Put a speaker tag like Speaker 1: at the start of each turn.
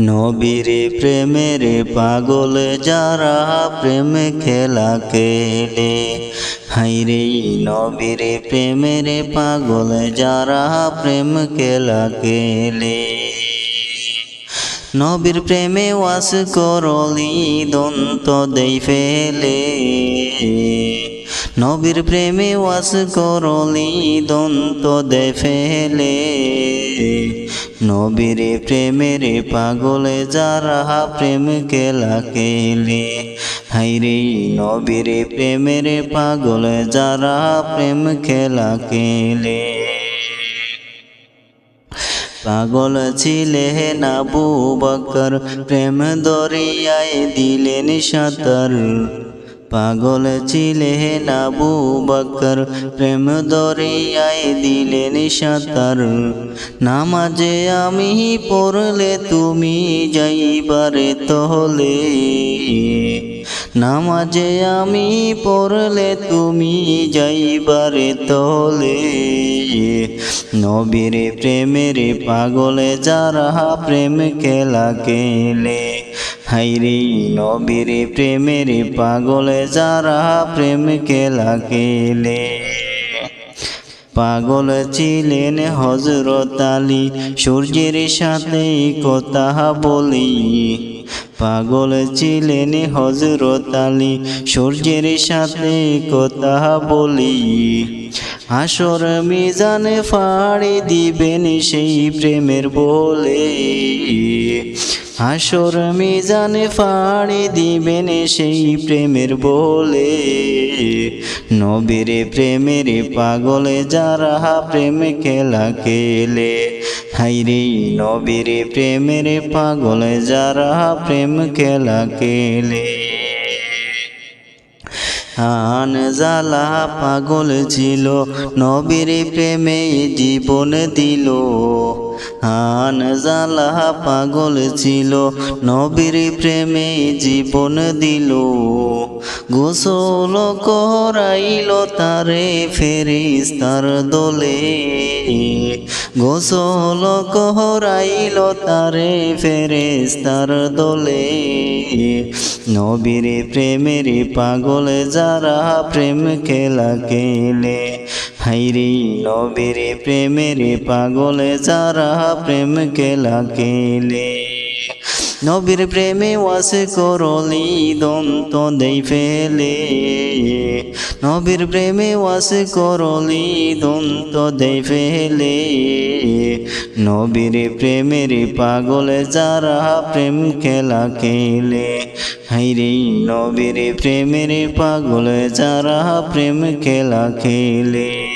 Speaker 1: নবীর প্রেমের পাগল যারা প্রেম খেলা কেলে হাইরে নবীর প্রেমের পাগল যারা প্রেম খেলা কেলে নবীর প্রেমে ওয়াস করলি, দন্ত দেই ফেলে। নবীর প্রেমে ওয়াস করলি, দন্ত দে ফেলে। নবীর প্রেমের পাগলে যারা প্রেম কেলা কেলে হাইরে নবীর প্রেমের পাগলে যারা প্রেম খেলা কেলে পাগল ছিলে নাবু বকর, প্রেম দরিয়ায় দিলেন সাঁতার। পাগল ছিলে নাবু বকর প্রেম দরিয়ায় দিলেন সাঁতার নামাজে আমি পড়লে তুমি যাইবারে তহলে। নামাজে আমি পড়লে তুমি যাইবারে তলে নবীর প্রেমের পাগলে যারা প্রেম খেলা কেলে হাইরে নবীর প্রেমের পাগলে যারা প্রেম খেলা কেলে পাগল ছিলেন হজরত আলী, সূর্যের সাথে কথা বলি। পাগল ছিলেন হজরত আলী, সূর্যের সাথে কথা বলি। হাসর মিজানে ফাড়ি দিবেন সেই প্রেমের বলে। হাসর মিজানে ফাড়ি দিবেন সেই প্রেমের বলে। নবীর প্রেমের পাগলে যারা প্রেম খেলা খেলে। হাইরে নবীর প্রেমের পাগলে যারা প্রেম খেলা কেলে আন জালা পাগল ছিল, নবীর প্রেমে জীবন দিল। হান জালা পাগল ছিল, নবীর প্রেমে জীবন দিল। গোসল করাইল তারে ফেরিস্তার দোলে। গোসল করাইল তারে ফেরিস্তার দোলে। নবীর প্রেমের পাগল যারা প্রেম খেলা কেলে হাইরে নবীর প্রেমের পাগল যারা প্রেম খেলা কেলে নবীর প্রেমে ওয়াস করলি, দন্ত দেই ফেলে। নবীর প্রেমে ওয়াস করলি, দন্ত দেই ফেলে। নবীর প্রেমের পাগলে যারা প্রেম খেলা খেলে। হাইরে নবীর প্রেমের পাগলে যারা প্রেম খেলা খেলে।